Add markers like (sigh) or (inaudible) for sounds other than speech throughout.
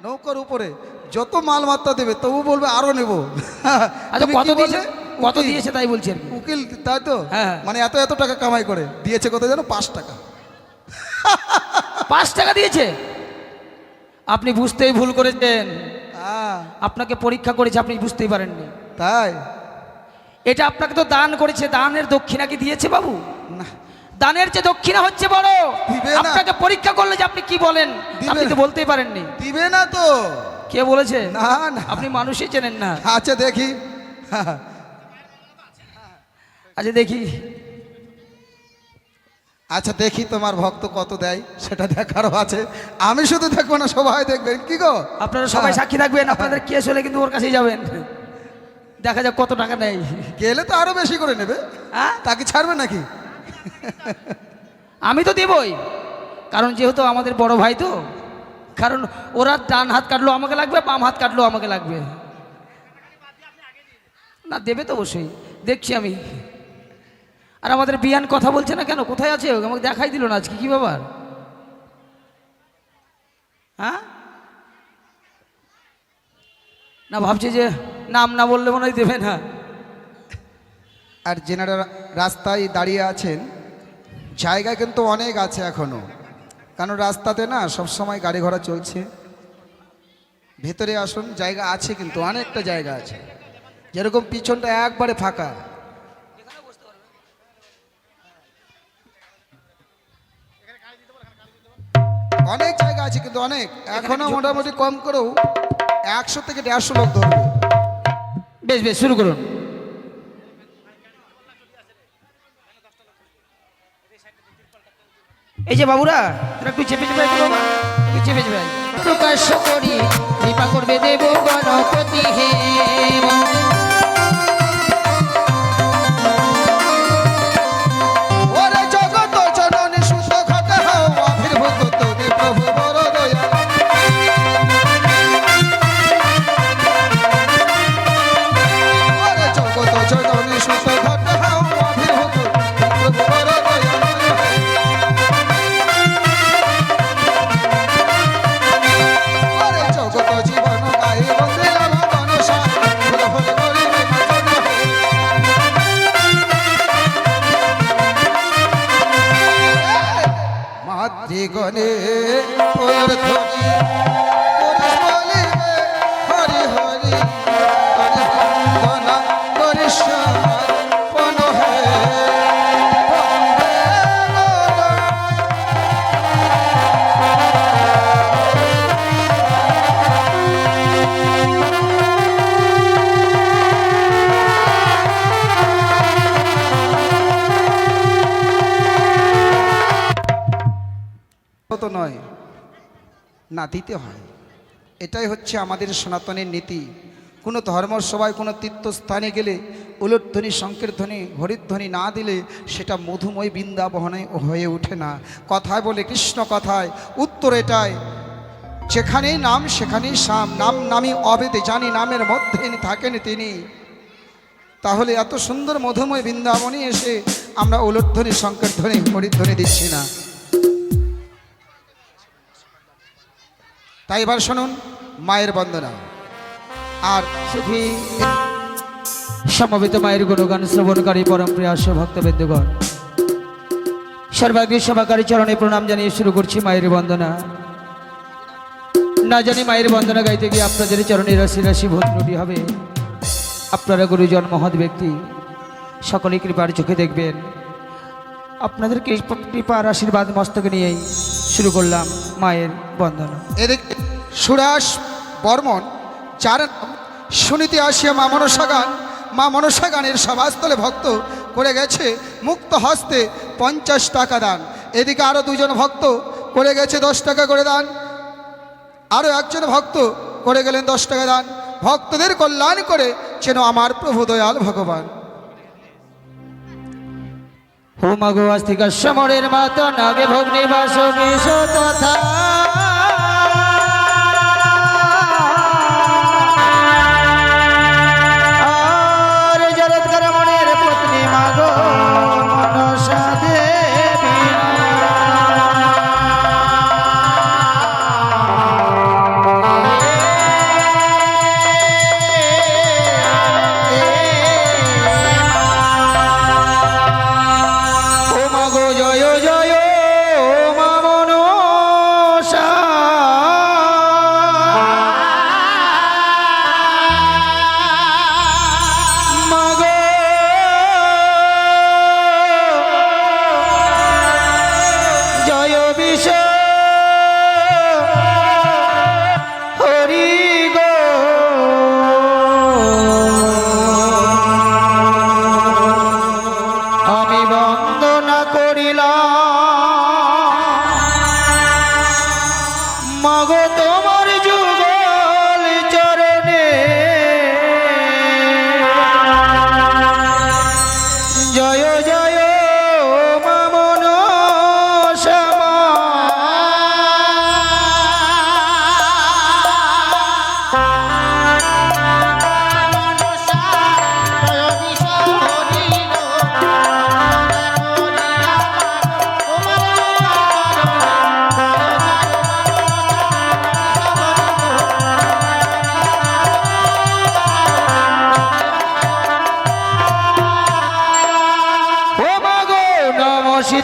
নৌকার উপরে যত মাল মাত্রা দেবে তবু বলবে আরও নেব। (laughs) আচ্ছা কত দিয়েছে? কত দিয়েছে তাই বলছি উকিল তাই তো? হ্যাঁ। মানে এত এত টাকা কামাই করে। দিয়েছে কত জানো পাঁচ টাকা। পাঁচ টাকা দিয়েছে? আপনি বুঝতেই ভুল করেছেন। হ্যাঁ, আপনাকে পরীক্ষা করেছে আপনি বুঝতেই পারেননি। তাই? এটা আপনাকে তো দান করেছে দানের দক্ষিণা কি দিয়েছে বাবু? না দানের যে দক্ষিণা হচ্ছে বড়। দিবে না। আপনাকে পরীক্ষা করলে যে আপনি কি বলেন? আপনি তো। বলতেই পারেননি। দিবে না তো। কে বলেছে? না না। আপনি মানুষই চেনেন না। আচ্ছা দেখি। আচ্ছা দেখি। আচ্ছা দেখি তোমার ভক্ত কত দেয়। সেটা দেখারও আছে। আমি শুধু দেখব না সবাই দেখবেন। কি গো? আপনারা সবাই হ্যাঁ। সাক্ষী থাকবেন। আপনাদের কেস হলে কিন্তু ওর কাছেই যাবেন। দেখা যাক কত টাকা নেয় গেলে তো আরও বেশি করে নেবে। হ্যাঁ? তাকে ছাড়বে নাকি? (laughs) আমি তো দেবই। কারণ যেহেতু আমাদের বড় ভাই তো, কারণ ওরা ডান হাত কাটলো আমাকে লাগবে, বাম হাত কাটলো আমাকে লাগবে। না, দেবে তো অবশ্যই। দেখছি আমি। আর আমাদের বিয়ান কথা বলছে না কেন? কোথায় আছে? আমাকে দেখাই দিল না আজকে, কি ব্যাপার? হ্যাঁ? না, ভাবছি যে নাম না বললে মনে হয় দেবে না। আর যেনারা রাস্তায় দাঁড়িয়ে আছেন জায়গা কিন্তু অনেক আছে এখনও। কারণ রাস্তাতে না সব সময় গাড়ি ঘোড়া চলছে। ভেতরে আসুন, জায়গা আছে কিন্তু, অনেকটা জায়গা আছে। যেরকম পিছনটা একবারে ফাঁকা। অনেক জায়গা আছে কিন্তু অনেক। এখনও মোটামুটি কম করেও একশো থেকে দেড়শো লোক ধরবে। বেশ বেশ, শুরু করুন। যে বাবুরা? একটু চেপে চেপে চেপে চেপে। প্রকাশ করি কৃপা করবে দেব গণপতি হে মাতৃগণে তোর তো নয়, না দিতে হয়। এটাই হচ্ছে আমাদের সনাতনের নীতি। কোনো ধর্মসভায় কোনো তীর্থস্থানে গেলে উলুধ্বনি সংকীর্ধ্বনি হরিধ্বনি না দিলে সেটা মধুময় বৃন্দাবনে হয়ে ওঠে না। কথায় বলে কৃষ্ণ কথায়, উত্তর এটাই। যেখানেই নাম, সেখানেই সাম। নাম নামি অবেদে জানি নামের মধ্যে থাকেন তিনি। তাহলে এত সুন্দর মধুময় বৃন্দাবনে এসে আমরা উলুধ্বনি সংকীর্ধ্বনি হরিধ্বনি দিচ্ছি না। তাই এবার শুনুন মায়ের বন্দনা। আর সুখী সমবেত মায়ের গুণগান শ্রবণকারী পরম প্রিয় ভক্তবৃন্দগণ, সর্বাগ্রী সভাকারী চরণে প্রণাম জানিয়ে শুরু করছি মায়ের বন্দনা। না জানি মায়ের বন্দনা গাইতে গিয়ে আপনাদের চরণে রাশি রাশি ভদ্রটি হবে। আপনারা গুরুজন মহৎ ব্যক্তি, সকলে কৃপার চোখে দেখবেন। আপনাদের কৃপা- কৃপার আশীর্বাদ মস্তকে নিয়েই শুরু করলাম মায়ের বন্দনা। এদিক সুরাস বর্মন নাম শুনিতে আসিয়া মা মনসা গান, মা মনসা গানের সভাস্থলে ভক্ত করে গেছে মুক্ত হস্তে পঞ্চাশ টাকা দান। এদিকে আরও দুজন ভক্ত করে গেছে দশ টাকা করে দান। আরও একজন ভক্ত করে গেলেন দশ টাকা দান। ভক্তদের কল্যাণ করে যেন আমার প্রভু দয়াল ভগবান। হোমাগো আস্তিকা সমরের মাতা নাগে ভগ্নি বাসবি তথা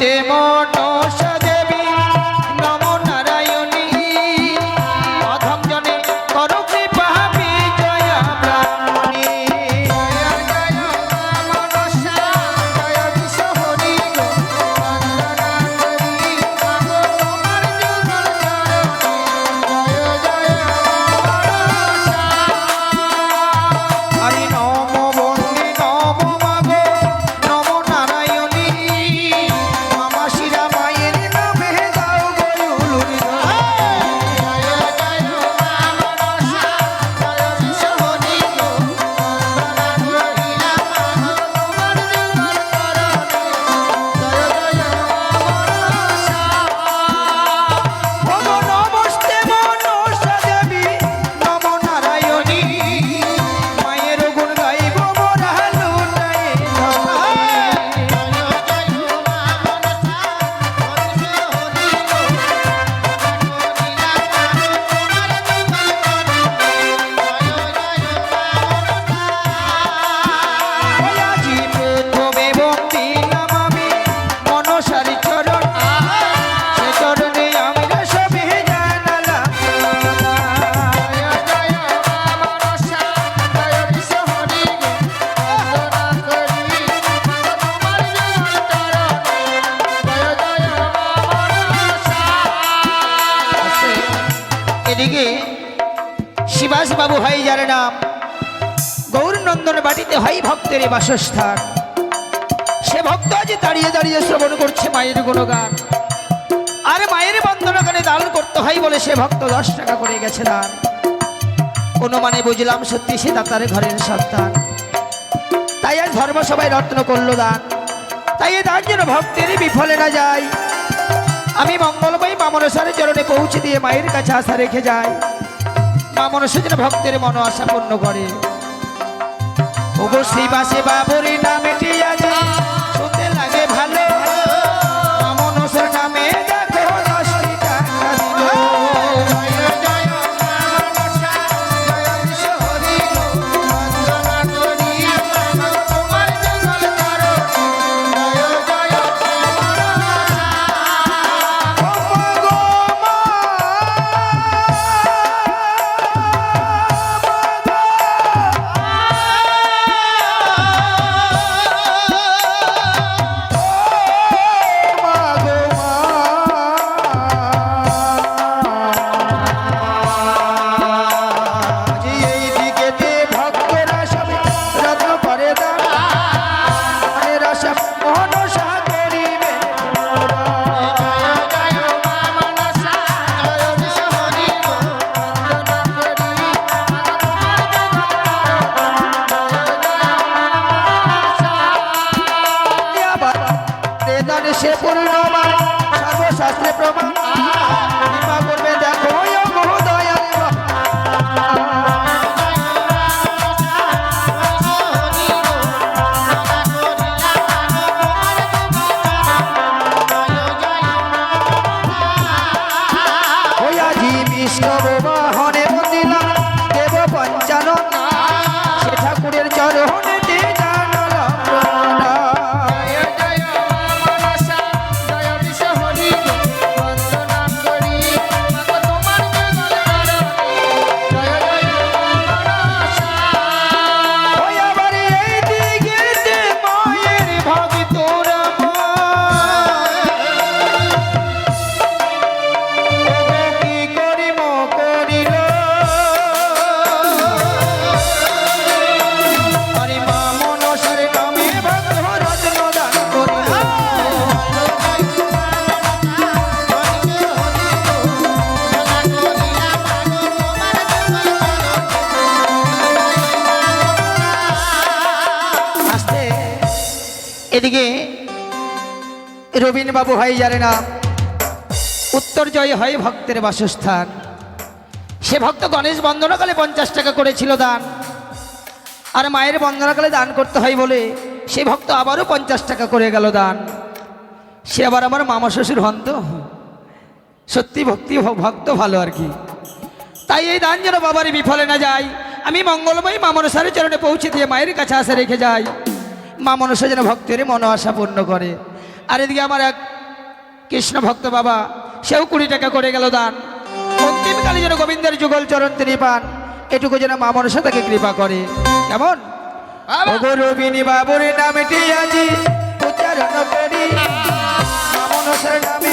নমস্তে মনসা ভক্তের বাসস্থান। সে ভক্ত আজ দাঁড়িয়ে দাঁড়িয়ে শ্রবণ করছে মায়ের গুণগান। আর মায়ের বন্দনাগানে দান করতে হয় বলে সে ভক্ত দশ টাকা করে গেছে দান। অনুমানে বুঝলাম সত্যি সে দাতার ঘরের সন্তান। তাই আজ ধর্মসভায় রত্ন করল দান। তাই এ দান যেন ভক্তেরই বিফলে না যায়। আমি মঙ্গলময়ী মামনসারের চরণে পৌঁছে দিয়ে মায়ের কাছে আশা রেখে যাই। মামনসা যেন ভক্তের মন আশা পূর্ণ করে। ওগো শ্রীবাসে বাবুরি নামেটি এদিকে রবীন বাবু ভাই জানে না, উত্তর জয় হয় ভক্তের বাসস্থান। সে ভক্ত গণেশ বন্দনাকালে পঞ্চাশ টাকা করেছিল দান, আর মায়ের বন্দনাকালে দান করতে হয় বলে সে ভক্ত আবারও পঞ্চাশ টাকা করে গেল দান। সে আবার আমার মামা শ্বশুর হন তো সত্যি ভক্তি, ভক্ত ভালো আর কি। তাই এই দান যেন বাবার বিফলে না যায়, আমি মঙ্গলময় মা মনসারের চরণে পৌঁছে দিয়ে মায়ের কাছে আসে রেখে যাই। মা মনসা যেন ভক্তের মন আশা পূর্ণ করে। আর এদিকে আমার এক কৃষ্ণ ভক্ত বাবা সেও কুড়ি টাকা করে গেল দান। অন্তিমকালে যেন গোবিন্দের যুগল চরণ তিনি পান এটুকু যেন মা মনসা তাকে কৃপা করে। কেমন? রবিনী বাবুর নামটি আজি উচ্চারণ করি। মা মনসার নামে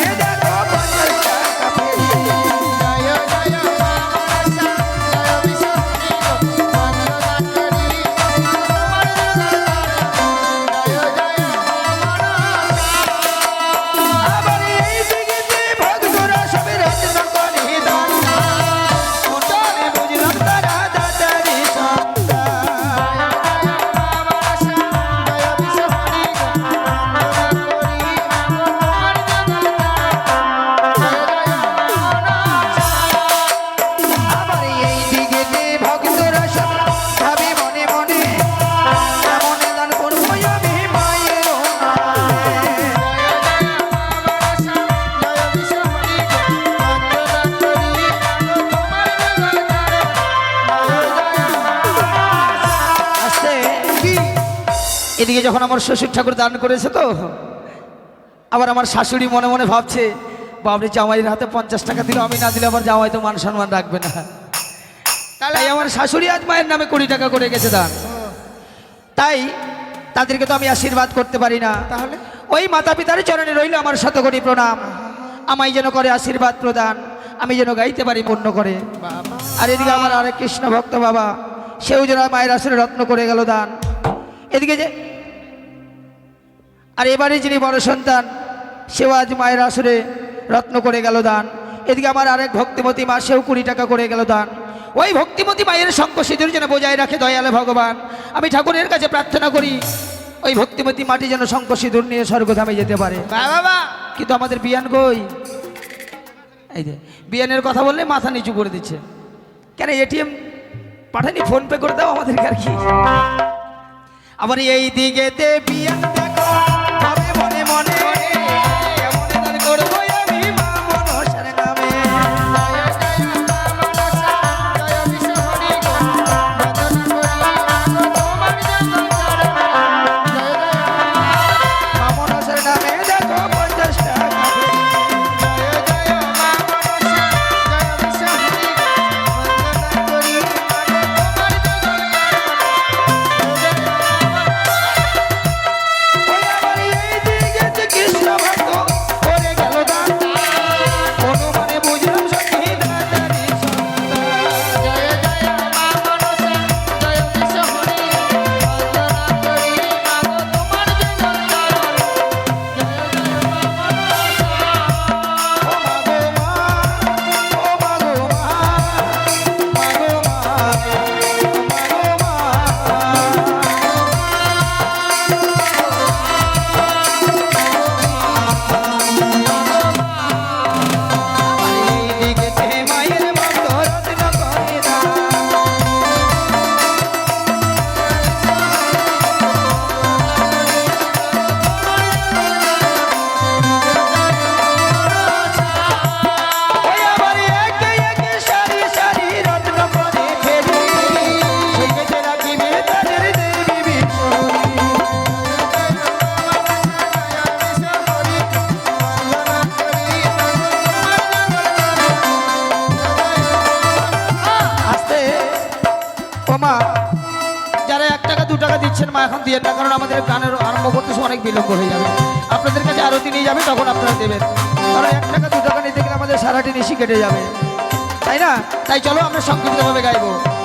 এদিকে যখন আমার শ্বশুর ঠাকুর দান করেছে তো আবার আমার শাশুড়ি মনে মনে ভাবছে বাবরি জামাইয়ের হাতে পঞ্চাশ টাকা দিল আমি না দিলে আমার জামাই তো মান সম্মান রাখবে না। তাই আমার শাশুড়ি আজ মায়ের নামে কুড়ি টাকা করে গেছে দান। তাই তাদেরকে তো আমি আশীর্বাদ করতে পারি না। তাহলে? ওই মাতা পিতার চরণে রইল আমার শতকোটি প্রণাম। আমায় যেন করে আশীর্বাদ প্রদান আমি যেন গাইতে পারি পূর্ণ করে। আর এদিকে আমার আরেক কৃষ্ণ ভক্ত বাবা সেও যেন মায়ের আসরে রত্ন করে গেল দান। এদিকে যে আর এবারে যিনি বড় সন্তান সেও আজ মায়ের আসরে রত্ন করে গেল দান। এদিকে আমার আরেক ভক্তিমতী মা সেও কুড়ি টাকা করে গেল দান। ওই ভক্তিমতী মায়ের শঙ্খ সিঁদুর যেন বজায় রাখে দয়ালে ভগবান। আমি ঠাকুরের কাছে প্রার্থনা করি ওই ভক্তিমতী মাটি যেন শঙ্খ সিঁদুর নিয়ে স্বর্গধামে যেতে পারে। বাবা কিন্তু আমাদের বিয়ান কই? এই যে বিয়ানের কথা বললে মাথা নিচু করে দিচ্ছে। কেন এটিএম পাঠানি ফোন পে করে দাও আমাদেরকে আর কি? আবার এই দিকেতে বিয়ান মনে এখন না কারণ আমাদের গানের আরম্ভ করতে অনেক বিলম্ব হয়ে যাবে। আপনাদের কাছে আরতি নিয়ে যাবে, তখন আপনারা দেবেন। কারণ এক টাকা, দু টাকা নিতে গেলে আমাদের সারাটি নিশি কেটে যাবে। তাই না? তাই চলো, আমরা সংক্ষিপ্তভাবে গাইবো।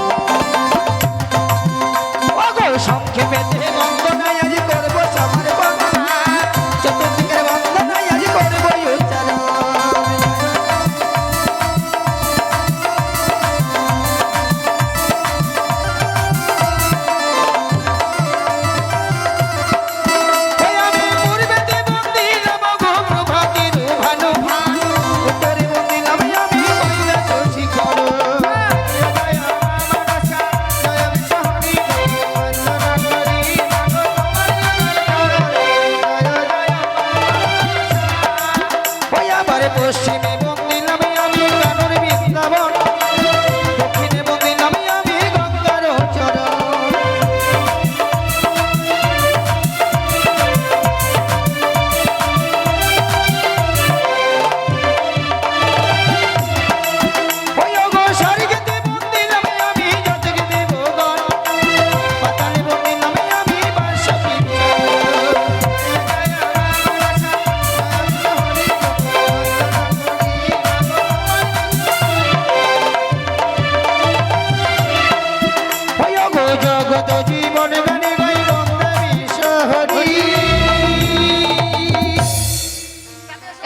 জগত জীবন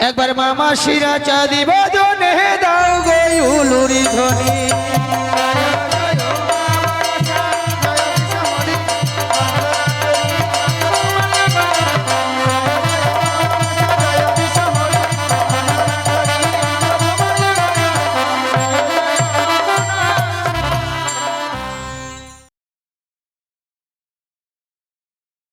একবার মামা শিরা চাঁদি বদনে দাও গো উলুরি ধনী